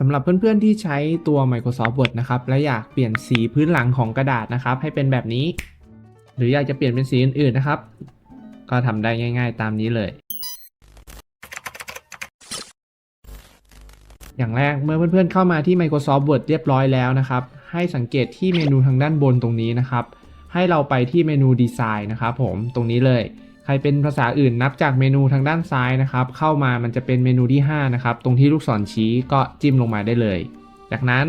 สำหรับเพื่อนๆที่ใช้ตัว Microsoft Word นะครับ และอยากเปลี่ยนสีพื้นหลังของกระดาษนะครับ ให้เป็นแบบนี้ หรืออยากจะเปลี่ยนเป็นสีอื่นๆนะครับ ก็ทำได้ง่าย ๆ ตามนี้เลย อย่างแรกเมื่อเพื่อนๆเข้ามาที่ Microsoft Word เรียบร้อยแล้วนะครับ ให้สังเกตที่เมนูทางด้านบนตรงนี้นะครับ ให้เราไปที่เมนูดีไซน์นะครับผมตรงนี้เลย ใครเป็นภาษาอื่นนับจากเมนูทางด้านซ้ายนะครับ เข้ามามันจะเป็นเมนูที่ 5 นะครับ ตรงที่ลูกศรชี้ก็จิ้มลงมาได้เลย จากนั้น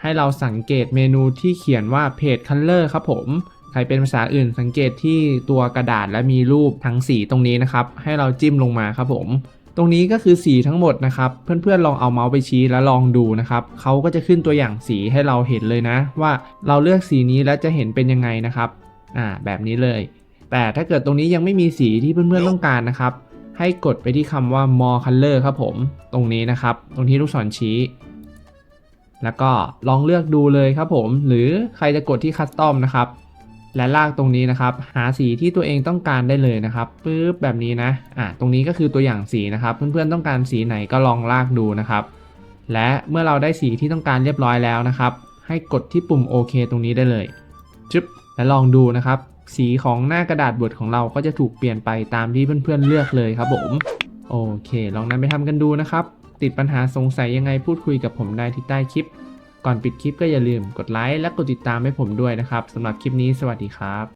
ให้เราสังเกตเมนูที่เขียนว่า Page Color ครับผม ใครเป็นภาษาอื่นสังเกตที่ตัวกระดาษและมีรูปทั้งสีตรงนี้นะครับ ให้เราจิ้มลงมาครับผม ตรงนี้ก็คือสีทั้งหมดนะครับ เพื่อนๆลองเอาเมาส์ไปชี้แล้วลองดูนะครับเขาก็จะขึ้นตัวอย่างสีให้เราเห็นเลยนะ ว่าเราเลือกสีนี้แล้วจะเห็นเป็นยังไงนะครับ อ่าแบบนี้เลย แต่ถ้าเกิดตรงนี้ยังไม่มีสีที่เพื่อนๆต้องการนะครับ ให้กดไปที่คำว่า more color ครับผม ตรงนี้นะครับ ตรงที่ลูกศรชี้ แล้วก็ลองเลือกดูเลยครับผม หรือใครจะกดที่ custom นะครับ และลากตรงนี้นะครับ หาสีที่ตัวเองต้องการได้เลยนะครับปึ๊บแบบนี้นะ อะ ตรงนี้ก็คือตัวอย่างสีนะครับ เพื่อนๆต้องการสีไหนก็ลองลากดูนะครับ และเมื่อเราได้สีที่ต้องการเรียบร้อยแล้วนะครับ ให้กดที่ปุ่มโอเคตรงนี้ได้เลยจึ๊บและลองดูนะครับ สีของหน้ากระดาษบทของเราก็จะถูกเปลี่ยนไปตามที่เพื่อนๆเลือกเลยครับผมโอเค ลองนำไปทำกันดูนะครับ ติดปัญหาสงสัยยังไงพูดคุยกับผมได้ที่ใต้คลิป ก่อนปิดคลิปก็อย่าลืมกดไลค์และกดติดตามให้ผมด้วยนะครับสำหรับคลิปนี้สวัสดีครับ